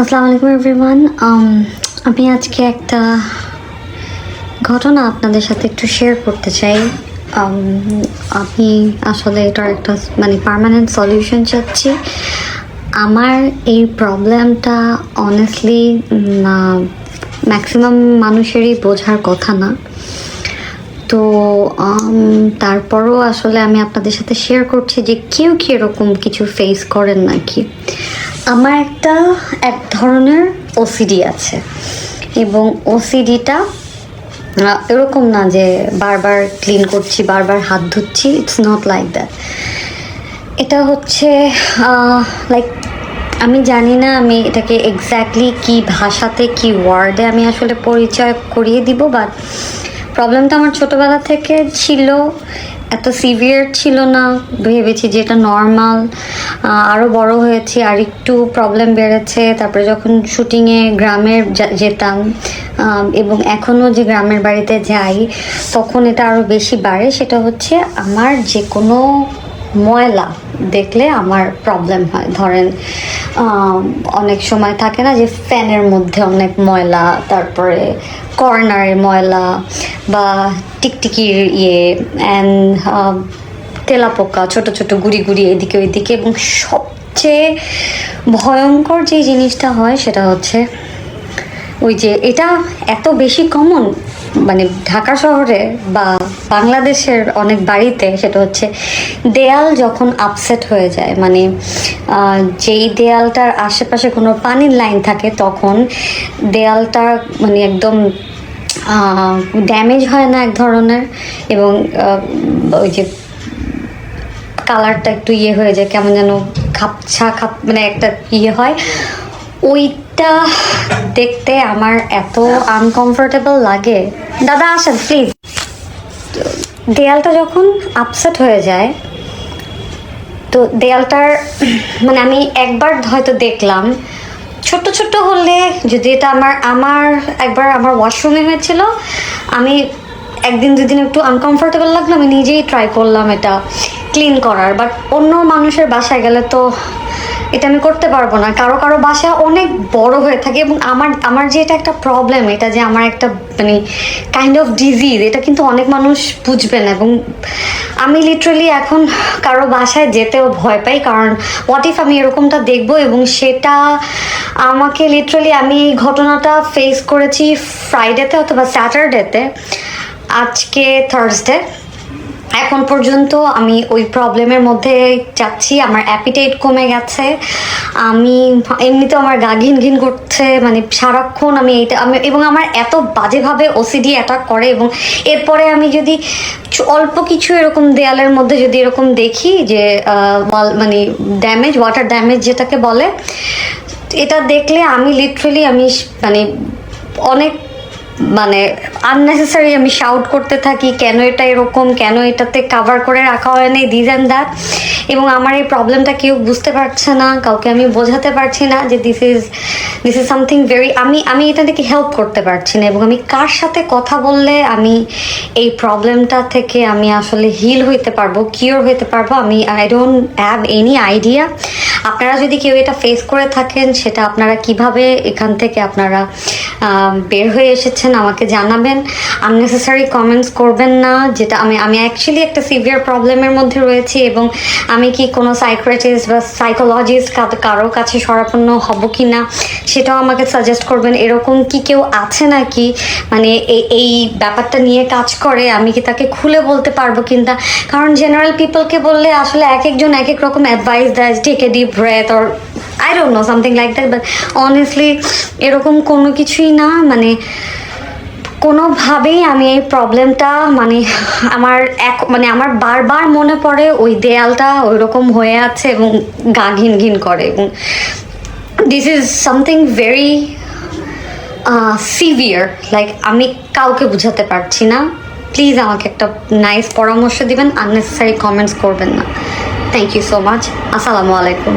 আসসালামু আলাইকুম everyone Um, আমি আজকে একটা ঘটনা আপনাদের সাথে একটু শেয়ার করতে চাই। Um, আমি আসলে এটার একটা মানে পার্মানেন্ট সলিউশন চাচ্ছি। আমার এই প্রবলেমটা অনেস্টলি ম্যাক্সিমাম মানুষেরই বোঝার কথা না। তো উম, তারপরও আসলে আমি আপনাদের সাথে শেয়ার করছি যে কেউ কি এরকম কিছু ফেস করেন নাকি? আমার একটা এক ধরনের ওসিডি আছে। এবং ওসিডিটা এরকম না যে বারবার ক্লিন করছি, বারবার হাত ধুচ্ছি ইটস নট লাইক দ্যাট এটা হচ্ছে লাইক আমি জানি না আমি এটাকে এক্স্যাক্টলি কি ভাষাতে, কি ওয়ার্ডে আমি আসলে পরিচয় করিয়ে দিব বাট প্রবলেমটা আমার ছোটোবেলা থেকে ছিল এত সিভিয়ার ছিল না, ভেবেছি যে এটা নর্মাল আরও বড় হয়েছি, আর একটু প্রবলেম বেড়েছে। তারপরে যখন শুটিংয়ে গ্রামের যা- যেতাম এবং এখনও যে গ্রামের বাড়িতে যাই, তখন এটা আরও বেশি বাড়ে, সেটা হচ্ছে আমার যে কোনো ময়লা দেখলে আমার প্রবলেম হয়। ধরেন অনেক সময় থাকে না যে ফ্যানের মধ্যে অনেক ময়লা, তারপরে কর্নারের ময়লা বা টিকটিকির ইয়ে অ্যান্ড তেলাপোকা, ছোট ছোট গুড়ি গুড়ি এদিকে ওইদিকে, এবং সবচেয়ে ভয়ঙ্কর যে জিনিসটা হয় সেটা হচ্ছে ওই যে এটা এত বেশি কমন মানে ঢাকা শহরে বা বাংলাদেশের অনেক বাড়িতে সেটা হচ্ছে দেয়াল যখন আপসেট হয়ে যায় মানে যেই দেয়ালটার আশেপাশে কোনো পানির লাইন থাকে তখন দেয়ালটা মানে একদম ড্যামেজ হয় না এক ধরনের এবং ওই যে কালারটা একটু ইয়ে হয়ে যায়, কেমন যেন খাপছা খাপ মানে একটা ইয়ে হয়। ওইটা দেখতে আমার এত আনকমফোর্টেবল লাগে। দাদা, আসেন প্লিজ দেয়ালটা যখন আপসেট হয়ে যায়, তো দেয়ালটার মানে আমি একবার হয়তো দেখলাম ছোট ছোট্ট হলে যদি এটা আমার আমার একবার আমার ওয়াশরুমে হয়েছিল, আমি একদিন দুদিন একটু আনকমফোর্টেবল লাগল, আমি নিজেই ট্রাই করলাম এটা ক্লিন করার। বাট অন্য মানুষের বাসায় গেলে তো এটা আমি করতে পারব না। কারও কারও বাসা অনেক বড় হয়ে থাকে এবং আমার আমার যে এটা একটা প্রবলেম এটা যে আমার একটা মানে কাইন্ড অফ ডিজিজ এটা কিন্তু অনেক মানুষ বুঝবে না এবং আমি লিটারালি এখন কারও বাসায় যেতেও ভয় পাই। কারণ হোয়াট ইফ আমি এরকমটা দেখব এবং সেটা আমাকে লিটারালি আমি এই ঘটনাটা ফেস করেছি ফ্রাইডেতে অথবা স্যাটারডেতে আজকে থার্সডে এখন পর্যন্ত আমি ওই প্রবলেমের মধ্যে যাচ্ছি, আমার অ্যাপিটাইট কমে গেছে। আমি এমনিতেও আমার গা ঘিন ঘিন করছে মানে সারাক্ষণ আমি এইটা, আমি, এবং আমার এত বাজেভাবে ওসিডি অ্যাটাক করে এবং এরপরে আমি যদি অল্প কিছু এরকম দেয়ালের মধ্যে যদি এরকম দেখি যে মানে ড্যামেজ ওয়াটার ড্যামেজ যেটাকে বলে, এটা দেখলে আমি লিটারালি আমি মানে অনেক মানে আননেসেসারি আমি শাউট করতে থাকি, কেন এটা এরকম, কেন এটাতে কাভার করে রাখা হয় হয়নি দিস অ্যান্ড দ্যাট এবং আমার এই প্রবলেমটা কেউ বুঝতে পারছে না, কাউকে আমি বোঝাতে পারছি না যে this is this is something very আমি আমি এটা থেকে হেল্প করতে পারছি না। এবং আমি কার সাথে কথা বললে আমি এই প্রবলেমটা থেকে আমি আসলে হিল হইতে পারব কিওর হইতে পারব? আমি I don't have any idea আপনারা যদি কেউ এটা ফেস করে থাকেন, সেটা আপনারা কীভাবে এখান থেকে আপনারা বের হয়ে এসেছেন, আমাকে জানাবেন। আননেসেসারি কমেন্টস করবেন না, যেটা আমি আমি অ্যাকচুয়ালি একটা সিভিয়ার প্রবলেমের মধ্যে রয়েছি এবং আমি কি কোনো সাইক্রেটিস্ট বা সাইকোলজিস্ট কারও কাছে সরাপন্ন হব কি না সেটাও আমাকে সাজেস্ট করবেন। এরকম কি কেউ আছে নাকি? মানে এই ব্যাপারটা নিয়ে কাজ করে, আমি কি তাকে খুলে বলতে পারব কিনা? কারণ জেনারেল পিপলকে বললে আসলে এক একজন এক এক রকম অ্যাডভাইস দেয় take a deep breath or I don't know something like that but honestly এরকম কোনো কিছুই না মানে কোনোভাবেই আমি এই প্রবলেমটা মানে আমার এক মানে আমার বারবার মনে পড়ে, ওই দেয়ালটা ওই রকম হয়ে আছে এবং গা ঘিন ঘিন করে এবং this is something very severe like আমি কাউকে বুঝাতে পারছি না। প্লিজ আমাকে একটা নাইস পরামর্শ দিবেন আননেসেসারি কমেন্টস করবেন না। থ্যাংক ইউ সো মাচ আসসালামু আলাইকুম